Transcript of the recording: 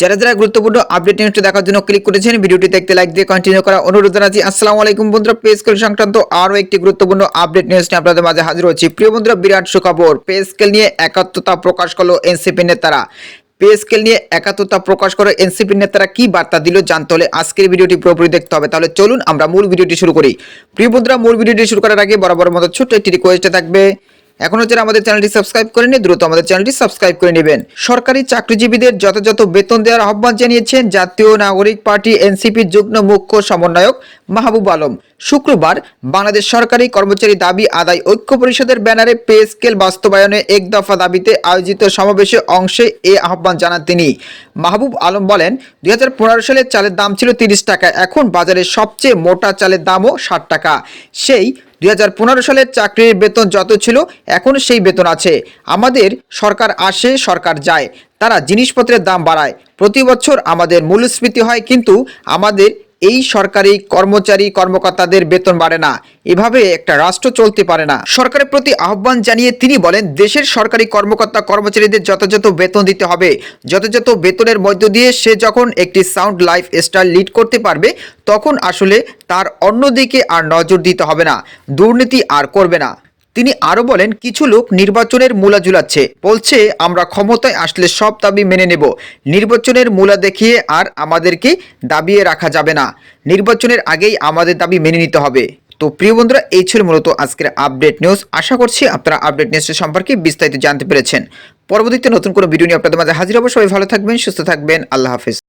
যারা যারা গুরুত্বপূর্ণ আপডেট নিউজটি দেখার জন্য ক্লিক করেছেন, ভিডিওটি দেখতে লাইক দিয়ে কন্টিনিউ করা অনুরোধ জানাচ্ছি। আসসালামু আলাইকুম বন্ধুরা পে স্কেল সংক্রান্ত আরও একটি গুরুত্বপূর্ণ আপডেট নিউজ নিয়ে আপনাদের মাঝে হাজির হচ্ছি। প্রিয় বন্ধুরা, বিরাট সুখবর পে স্কেল নিয়ে একাত্মতা প্রকাশ করল এনসিপি নেতারা। পে স্কেল নিয়ে একাত্মতা প্রকাশ করে এনসিপি নেতারা কি বার্তা দিল জানতে হলে আজকের ভিডিওটি পুরোপুরি দেখতে হবে। তাহলে চলুন আমরা মূল ভিডিওটি শুরু করি। প্রিয় বন্ধুরা, মূল ভিডিওটি শুরু করার আগে বরাবর মতো ছোট্ট একটি রিকোয়েস্টে থাকবে এখনও যারা আমাদের চ্যানেলটি সাবস্ক্রাইব করে করেনি দ্রুত আমাদের চ্যানেলটি সাবস্ক্রাইব করে নেবেন। সরকারি চাকরিজীবীদের যথাযথ বেতন দেওয়ার আহ্বান জানিয়েছেন জাতীয় নাগরিক পার্টি এনসিপি যুগ্ম মুখ্য সমন্বয়ক মাহবুব আলম। শুক্রবার বাংলাদেশ সরকারি কর্মচারী দাবি আদায় ঐক্য পরিষদের ব্যানারে পে স্কেল বাস্তবায়নে এক দফা দাবিতে আয়োজিত সমাবেশে অংশে এ আহ্বান জানান তিনি। মাহবুব আলম বলেন দু হাজার পনেরো সালে চালের দাম ছিল তিরিশ টাকা, এখন বাজারে সবচেয়ে মোটা চালের দামও ষাট টাকা। সেই দু হাজার পনেরো সালে চাকরির বেতন যত ছিল, এখন সেই বেতন আছে। আমাদের সরকার আসে, সরকার যায়। তারা জিনিসপত্রের দাম বাড়ায়। প্রতি বছর আমাদের মূল্যস্ফীতি হয়, কিন্তু আমাদের এই সরকারি কর্মচারী কর্মকর্তাদের বেতন বাড়ে না। এভাবে একটা রাষ্ট্র চলতে পারে না। সরকারের প্রতি আহ্বান জানিয়ে তিনি বলেন, দেশের সরকারি কর্মকর্তা কর্মচারীদের যথাযথ বেতন দিতে হবে। যথাযথ বেতনের মধ্য দিয়ে সে যখন একটি সাউন্ড লাইফ স্টাইল লিড করতে পারবে, তখন আসলে তার অন্যদিকে আর নজর দিতে হবে না। দুর্নীতি আর করবে না। তিনি আরও বলেন, কিছু লোক নির্বাচনের মূলা ঝুলাচ্ছে। বলছে, আমরা ক্ষমতায় আসলে সব দাবি মেনে নেব। নির্বাচনের মূলা দেখিয়ে আর আমাদেরকে দাবিয়ে রাখা যাবে না। নির্বাচনের আগেই আমাদের দাবি মেনে নিতে হবে। তো প্রিয় বন্ধুরা, এই ছিল মূলত আজকের আপডেট নিউজ। আশা করছি আপনারা আপডেট নিউজটি সম্পর্কে বিস্তারিত জানতে পেরেছেন। পরবর্তীতে নতুন কোনো ভিডিও নিয়ে আপনাদের মাঝে হাজির হব। সবাই ভালো থাকবেন, সুস্থ থাকবেন। আল্লাহ হাফিজ।